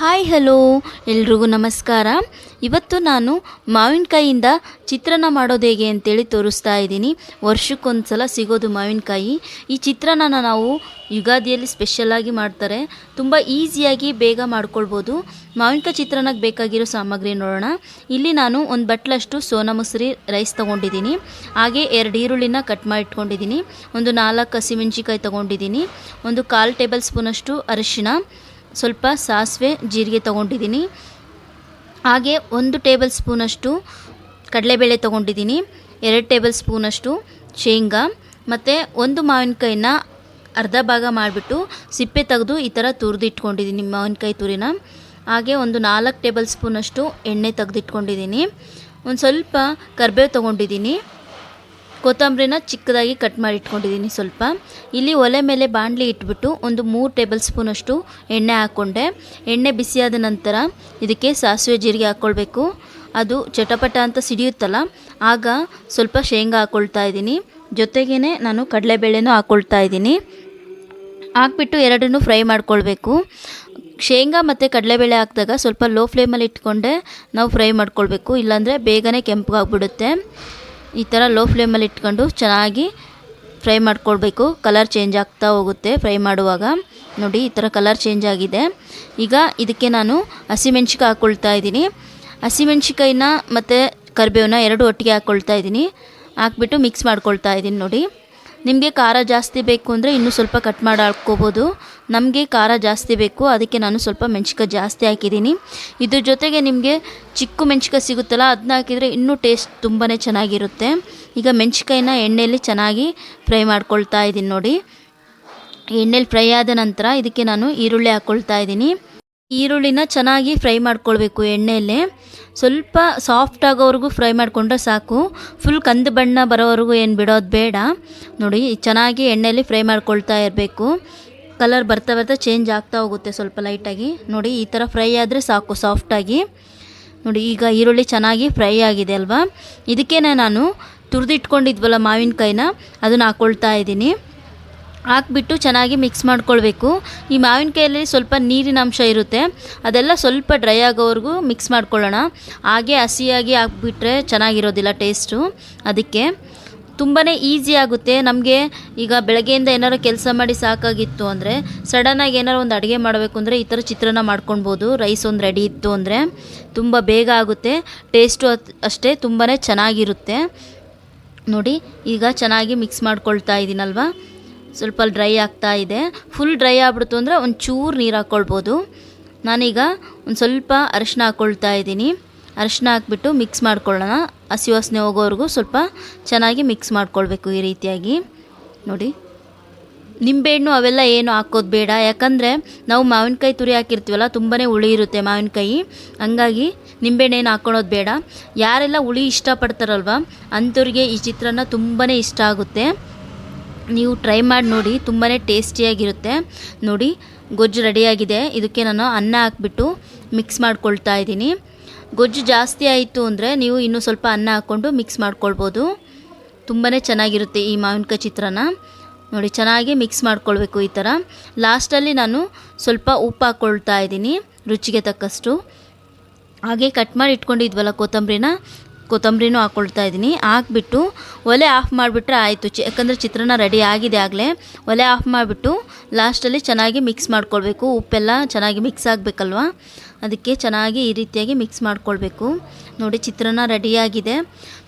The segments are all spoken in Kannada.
Hi, hello. ಎಲ್ರಿಗೂ ನಮಸ್ಕಾರ. ಇವತ್ತು ನಾನು ಮಾವಿನಕಾಯಿಯಿಂದ ಚಿತ್ರಾನ್ನ ಮಾಡೋದು ಹೇಗೆ ಅಂತೇಳಿ ತೋರಿಸ್ತಾ ಇದ್ದೀನಿ. ವರ್ಷಕ್ಕೊಂದು ಸಲ ಸಿಗೋದು ಮಾವಿನಕಾಯಿ. ಈ ಚಿತ್ರಾನ್ನ ನಾವು ಯುಗಾದಿಯಲ್ಲಿ ಸ್ಪೆಷಲಾಗಿ ಮಾಡ್ತಾರೆ. ತುಂಬ ಈಸಿಯಾಗಿ ಬೇಗ ಮಾಡ್ಕೊಳ್ಬೋದು. ಮಾವಿನಕಾಯಿ ಚಿತ್ರಾನ್ನಕ್ಕೆ ಬೇಕಾಗಿರೋ ಸಾಮಗ್ರಿ ನೋಡೋಣ. ಇಲ್ಲಿ ನಾನು ಒಂದು ಬಟ್ಲಷ್ಟು ಸೋನಾ ಮೊಸರಿ ರೈಸ್ ತೊಗೊಂಡಿದ್ದೀನಿ. ಹಾಗೆ ಎರಡು ಈರುಳ್ಳಿನ ಕಟ್ ಮಾಡಿ ಇಟ್ಕೊಂಡಿದ್ದೀನಿ. ಒಂದು ನಾಲ್ಕು ಹಸಿಮೆಣ್ಸಿಕಾಯಿ ತೊಗೊಂಡಿದ್ದೀನಿ. ಒಂದು ಕಾಲು ಟೇಬಲ್ ಸ್ಪೂನಷ್ಟು ಅರಿಶಿಣ. ಸ್ವಲ್ಪ ಸಾಸಿವೆ ಜೀರಿಗೆ ತೊಗೊಂಡಿದ್ದೀನಿ. ಹಾಗೆ ಒಂದು ಟೇಬಲ್ ಸ್ಪೂನಷ್ಟು ಕಡಲೆಬೇಳೆ ತೊಗೊಂಡಿದ್ದೀನಿ. ಎರಡು ಟೇಬಲ್ ಸ್ಪೂನಷ್ಟು ಶೇಂಗಾ. ಮತ್ತು ಒಂದು ಮಾವಿನಕಾಯಿನ ಅರ್ಧ ಭಾಗ ಮಾಡಿಬಿಟ್ಟು ಸಿಪ್ಪೆ ತೆಗೆದು ಈ ಥರ ತುರಿದು ಇಟ್ಕೊಂಡಿದ್ದೀನಿ ಮಾವಿನಕಾಯಿ ತುರಿನ. ಹಾಗೆ ಒಂದು ನಾಲ್ಕು ಟೇಬಲ್ ಸ್ಪೂನಷ್ಟು ಎಣ್ಣೆ ತೆಗೆದಿಟ್ಕೊಂಡಿದ್ದೀನಿ. ಒಂದು ಸ್ವಲ್ಪ ಕರಿಬೇವು ತೊಗೊಂಡಿದ್ದೀನಿ. ಕೊತ್ತಂಬರಿನ ಚಿಕ್ಕದಾಗಿ ಕಟ್ ಮಾಡಿ ಇಟ್ಕೊಂಡಿದ್ದೀನಿ ಸ್ವಲ್ಪ. ಇಲ್ಲಿ ಒಲೆ ಮೇಲೆ ಬಾಣಲಿ ಇಟ್ಬಿಟ್ಟು ಒಂದು ಮೂರು ಟೇಬಲ್ ಸ್ಪೂನಷ್ಟು ಎಣ್ಣೆ ಹಾಕ್ಕೊಂಡೆ ಎಣ್ಣೆ ಬಿಸಿಯಾದ ನಂತರ ಇದಕ್ಕೆ ಸಾಸಿವೆ ಜೀರಿಗೆ ಹಾಕ್ಕೊಳ್ಬೇಕು ಅದು ಚಟಪಟ ಅಂತ ಸಿಡಿಯುತ್ತಲ್ಲ, ಆಗ ಸ್ವಲ್ಪ ಶೇಂಗಾ ಹಾಕ್ಕೊಳ್ತಾ ಇದ್ದೀನಿ. ಜೊತೆಗೇ ನಾನು ಕಡಲೆಬೇಳೆನೂ ಹಾಕ್ಕೊಳ್ತಾ ಇದ್ದೀನಿ. ಹಾಕ್ಬಿಟ್ಟು ಎರಡನ್ನೂ ಫ್ರೈ ಮಾಡ್ಕೊಳ್ಬೇಕು. ಶೇಂಗಾ ಮತ್ತು ಕಡಲೆಬೇಳೆ ಹಾಕಿದಾಗ ಸ್ವಲ್ಪ ಲೋ ಫ್ಲೇಮಲ್ಲಿ ಇಟ್ಕೊಂಡೆ, ನಾವು ಫ್ರೈ ಮಾಡ್ಕೊಳ್ಬೇಕು. ಇಲ್ಲಾಂದರೆ ಬೇಗನೆ ಕೆಂಪಗಾಗ್ಬಿಡುತ್ತೆ. ಈ ಥರ ಲೋ ಫ್ಲೇಮಲ್ಲಿ ಇಟ್ಕೊಂಡು ಚೆನ್ನಾಗಿ ಫ್ರೈ ಮಾಡ್ಕೊಳ್ಬೇಕು. ಕಲರ್ ಚೇಂಜ್ ಆಗ್ತಾ ಹೋಗುತ್ತೆ ಫ್ರೈ ಮಾಡುವಾಗ. ನೋಡಿ, ಈ ಥರ ಕಲರ್ ಚೇಂಜ್ ಆಗಿದೆ. ಈಗ ಇದಕ್ಕೆ ನಾನು ಹಸಿಮೆಣ್ಸಿಕಾಯಿ ಹಾಕ್ಕೊಳ್ತಾ ಇದ್ದೀನಿ. ಹಸಿಮೆಣ್ಸಿಕಾಯಿನ ಮತ್ತು ಕರಿಬೇವನ್ನ ಎರಡು ಒಟ್ಟಿಗೆ ಹಾಕ್ಕೊಳ್ತಾ ಇದ್ದೀನಿ. ಹಾಕ್ಬಿಟ್ಟು ಮಿಕ್ಸ್ ಮಾಡ್ಕೊಳ್ತಾ ಇದ್ದೀನಿ ನೋಡಿ. ನಿಮಗೆ ಖಾರ ಜಾಸ್ತಿ ಬೇಕು ಅಂದರೆ ಇನ್ನೂ ಸ್ವಲ್ಪ ಕಟ್ ಮಾಡಿ ಹಾಕ್ಕೋಬೋದು ನಮಗೆ ಖಾರ ಜಾಸ್ತಿ ಬೇಕು, ಅದಕ್ಕೆ ನಾನು ಸ್ವಲ್ಪ ಮೆಣ್ಸಿಕಾಯಿ ಜಾಸ್ತಿ ಹಾಕಿದ್ದೀನಿ. ಇದ್ರ ಜೊತೆಗೆ ನಿಮಗೆ ಚಿಕ್ಕ ಮೆಣ್ಸಿಕಾಯಿ ಸಿಗುತ್ತಲ್ಲ ಅದನ್ನ ಹಾಕಿದರೆ ಇನ್ನೂ ಟೇಸ್ಟ್ ತುಂಬಾ ಚೆನ್ನಾಗಿರುತ್ತೆ. ಈಗ ಮೆಣ್ಸಿಕಾಯಿನ ಎಣ್ಣೆಯಲ್ಲಿ ಚೆನ್ನಾಗಿ ಫ್ರೈ ಮಾಡ್ಕೊಳ್ತಾ ಇದ್ದೀನಿ ನೋಡಿ. ಎಣ್ಣೆಲಿ ಫ್ರೈ ಆದ ನಂತರ ಇದಕ್ಕೆ ನಾನು ಈರುಳ್ಳಿ ಹಾಕ್ಕೊಳ್ತಾ ಇದ್ದೀನಿ ಈರುಳ್ಳಿನ ಚೆನ್ನಾಗಿ ಫ್ರೈ ಮಾಡ್ಕೊಳ್ಬೇಕು ಎಣ್ಣೆಯಲ್ಲೇ. ಸ್ವಲ್ಪ ಸಾಫ್ಟ್ ಆಗೋವರೆಗೂ ಫ್ರೈ ಮಾಡಿಕೊಂಡ್ರೆ ಸಾಕು. ಫುಲ್ ಕಂದು ಬಣ್ಣ ಬರೋವರೆಗೂ ಏನು ಬಿಡೋದು ಬೇಡ. ನೋಡಿ, ಚೆನ್ನಾಗಿ ಎಣ್ಣೆಯಲ್ಲಿ ಫ್ರೈ ಮಾಡ್ಕೊಳ್ತಾ ಇರಬೇಕು. ಕಲರ್ ಬರ್ತಾ ಬರ್ತಾ ಚೇಂಜ್ ಆಗ್ತಾ ಹೋಗುತ್ತೆ ಸ್ವಲ್ಪ ಲೈಟಾಗಿ ನೋಡಿ, ಈ ಥರ ಫ್ರೈ ಆದರೆ ಸಾಕು ಸಾಫ್ಟಾಗಿ ನೋಡಿ, ಈಗ ಈರುಳ್ಳಿ ಚೆನ್ನಾಗಿ ಫ್ರೈ ಆಗಿದೆ ಅಲ್ವಾ? ಇದಕ್ಕೇನೆ ನಾನು ತುರಿದಿಟ್ಕೊಂಡಿದ್ವಲ್ಲ ಮಾವಿನಕಾಯಿನ, ಅದನ್ನು ಹಾಕ್ಕೊಳ್ತಾ ಇದ್ದೀನಿ. ಹಾಕ್ಬಿಟ್ಟು ಚೆನ್ನಾಗಿ ಮಿಕ್ಸ್ ಮಾಡ್ಕೊಳ್ಬೇಕು. ಈ ಮಾವಿನಕಾಯಲ್ಲಿ ಸ್ವಲ್ಪ ನೀರಿನ ಅಂಶ ಇರುತ್ತೆ. ಅದೆಲ್ಲ ಸ್ವಲ್ಪ ಡ್ರೈ ಆಗೋವರೆಗೂ ಮಿಕ್ಸ್ ಮಾಡ್ಕೊಳ್ಳೋಣ. ಹಾಗೆ ಹಸಿಯಾಗಿ ಹಾಕ್ಬಿಟ್ರೆ ಚೆನ್ನಾಗಿರೋದಿಲ್ಲ ಟೇಸ್ಟು ಅದಕ್ಕೆ ತುಂಬಾ ಈಸಿ ಆಗುತ್ತೆ. ನಮಗೆ ಈಗ ಬೆಳಗ್ಗೆಯಿಂದ ಏನಾರು ಕೆಲಸ ಮಾಡಿ ಸಾಕಾಗಿತ್ತು ಅಂದರೆ ಸಡನ್ನಾಗಿ ಏನಾರು ಒಂದು ಅಡುಗೆ ಮಾಡಬೇಕು ಅಂದರೆ ಈ ಥರ ಚಿತ್ರಾನ್ನ ಮಾಡ್ಕೊಳ್ಬೋದು. ರೈಸ್ ಒಂದು ರೆಡಿ ಇತ್ತು ಅಂದರೆ ತುಂಬ ಬೇಗ ಆಗುತ್ತೆ. ಟೇಸ್ಟು ಅಷ್ಟೇ ತುಂಬಾ ಚೆನ್ನಾಗಿರುತ್ತೆ. ನೋಡಿ, ಈಗ ಚೆನ್ನಾಗಿ ಮಿಕ್ಸ್ ಮಾಡ್ಕೊಳ್ತಾ ಇದ್ದೀನಲ್ವ ಸ್ವಲ್ಪ ಡ್ರೈ ಆಗ್ತಾ ಇದೆ. ಫುಲ್ ಡ್ರೈ ಆಗ್ಬಿಡ್ತು ಅಂದರೆ ಒಂದು ಚೂರು ನೀರು ಹಾಕ್ಕೊಳ್ಬೋದು ನಾನೀಗ ಒಂದು ಸ್ವಲ್ಪ ಅರಿಶಿನ ಹಾಕ್ಕೊಳ್ತಾ ಇದ್ದೀನಿ. ಅರಿಶಿನ ಹಾಕ್ಬಿಟ್ಟು ಮಿಕ್ಸ್ ಮಾಡ್ಕೊಳ್ಳೋಣ. ಹಸಿ ವಾಸನೆ ಹೋಗೋವರೆಗೂ ಸ್ವಲ್ಪ ಚೆನ್ನಾಗಿ ಮಿಕ್ಸ್ ಮಾಡ್ಕೊಳ್ಬೇಕು ಈ ರೀತಿಯಾಗಿ. ನೋಡಿ. ನಿಂಬೆಹಣ್ಣು ಅವೆಲ್ಲ ಏನು ಹಾಕೋದು ಬೇಡ. ಯಾಕಂದರೆ ನಾವು ಮಾವಿನಕಾಯಿ ತುರಿ ಹಾಕಿರ್ತೀವಲ್ಲ ತುಂಬಾ ಹುಳಿ ಇರುತ್ತೆ ಮಾವಿನಕಾಯಿ. ಹಂಗಾಗಿ ಏನು ಹಾಕ್ಕೊಳೋದು ಬೇಡ. ಯಾರೆಲ್ಲ ಹುಳಿ ಇಷ್ಟಪಡ್ತಾರಲ್ವ, ಅಂಥವ್ರಿಗೆ ಈ ಚಿತ್ರಾನ್ನ ತುಂಬಾ ಇಷ್ಟ ಆಗುತ್ತೆ. ನೀವು ಟ್ರೈ ಮಾಡಿ ನೋಡಿ ತುಂಬಾ ಟೇಸ್ಟಿಯಾಗಿರುತ್ತೆ ನೋಡಿ, ಗೊಜ್ಜು ರೆಡಿಯಾಗಿದೆ ಇದಕ್ಕೆ ನಾನು ಅನ್ನ ಹಾಕ್ಬಿಟ್ಟು ಮಿಕ್ಸ್ ಮಾಡ್ಕೊಳ್ತಾ ಇದ್ದೀನಿ. ಗೊಜ್ಜು ಜಾಸ್ತಿ ಆಯಿತು ಅಂದರೆ ನೀವು ಇನ್ನೂ ಸ್ವಲ್ಪ ಅನ್ನ ಹಾಕ್ಕೊಂಡು ಮಿಕ್ಸ್ ಮಾಡ್ಕೊಳ್ಬೋದು. ತುಂಬಾ ಚೆನ್ನಾಗಿರುತ್ತೆ ಈ ಮಾವಿನಕಾಯಿ ಚಿತ್ರಾನ್ನ. ನೋಡಿ, ಚೆನ್ನಾಗಿ ಮಿಕ್ಸ್ ಮಾಡ್ಕೊಳ್ಬೇಕು ಈ ಥರ. ಲಾಸ್ಟಲ್ಲಿ ನಾನು ಸ್ವಲ್ಪ ಉಪ್ಪು ಹಾಕ್ಕೊಳ್ತಾ ಇದ್ದೀನಿ, ರುಚಿಗೆ ತಕ್ಕಷ್ಟು. ಹಾಗೆ ಕಟ್ ಮಾಡಿ ಇಟ್ಕೊಂಡಿದ್ವಲ್ಲ ಕೊತ್ತಂಬರಿನ ಕೊತ್ತಂಬರಿನೂ ಹಾಕ್ಕೊಳ್ತಾ ಇದ್ದೀನಿ. ಹಾಕ್ಬಿಟ್ಟು ಒಲೆ ಆಫ್ ಮಾಡಿಬಿಟ್ರೆ ಆಯಿತು. ಚಿ ಯಾಕಂದರೆ ಚಿತ್ರಾನ್ನ ರೆಡಿ ಆಗಿದೆ ಆಗಲೇ. ಒಲೆ ಆಫ್ ಮಾಡಿಬಿಟ್ಟು ಲಾಸ್ಟಲ್ಲಿ ಚೆನ್ನಾಗಿ ಮಿಕ್ಸ್ ಮಾಡ್ಕೊಳ್ಬೇಕು. ಉಪ್ಪೆಲ್ಲ ಚೆನ್ನಾಗಿ ಮಿಕ್ಸ್ ಆಗಬೇಕಲ್ವ? ಅದಕ್ಕೆ ಚೆನ್ನಾಗಿ ಈ ರೀತಿಯಾಗಿ ಮಿಕ್ಸ್ ಮಾಡ್ಕೊಳ್ಬೇಕು. ನೋಡಿ, ಚಿತ್ರಾನ್ನ ರೆಡಿಯಾಗಿದೆ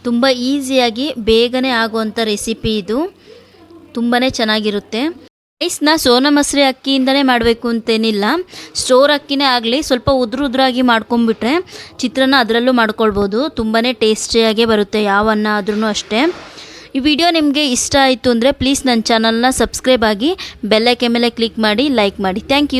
ತುಂಬ ಈಸಿಯಾಗಿ ಬೇಗನೆ ಆಗುವಂಥ ರೆಸಿಪಿ ಇದು. ತುಂಬಾ ಚೆನ್ನಾಗಿರುತ್ತೆ. ರೈಸ್ನ ಸೋನಾ ಮಸೂರಿ ಅಕ್ಕಿಯಿಂದನೇ ಮಾಡಬೇಕು ಅಂತೇನಿಲ್ಲ. ಸ್ಟೋರ್ ಅಕ್ಕಿನೇ ಆಗಲಿ ಸ್ವಲ್ಪ ಉದುರು ಉದುರಾಗಿ ಮಾಡ್ಕೊಂಬಿಟ್ರೆ ಚಿತ್ರಾನ್ನ ಅದರಲ್ಲೂ ಮಾಡ್ಕೊಳ್ಬೋದು. ತುಂಬಾ ಟೇಸ್ಟಿಯಾಗೇ ಬರುತ್ತೆ ಯಾವ ಅನ್ನ ಆದ್ರೂ ಅಷ್ಟೇ. ಈ ವಿಡಿಯೋ ನಿಮಗೆ ಇಷ್ಟ ಆಯಿತು ಅಂದರೆ ಪ್ಲೀಸ್ ನನ್ನ ಚಾನಲ್ನ ಸಬ್ಸ್ಕ್ರೈಬ್ ಆಗಿ ಬೆಲ್ಲೈಕೆ ಮೇಲೆ ಕ್ಲಿಕ್ ಮಾಡಿ ಲೈಕ್ ಮಾಡಿ. Thank you.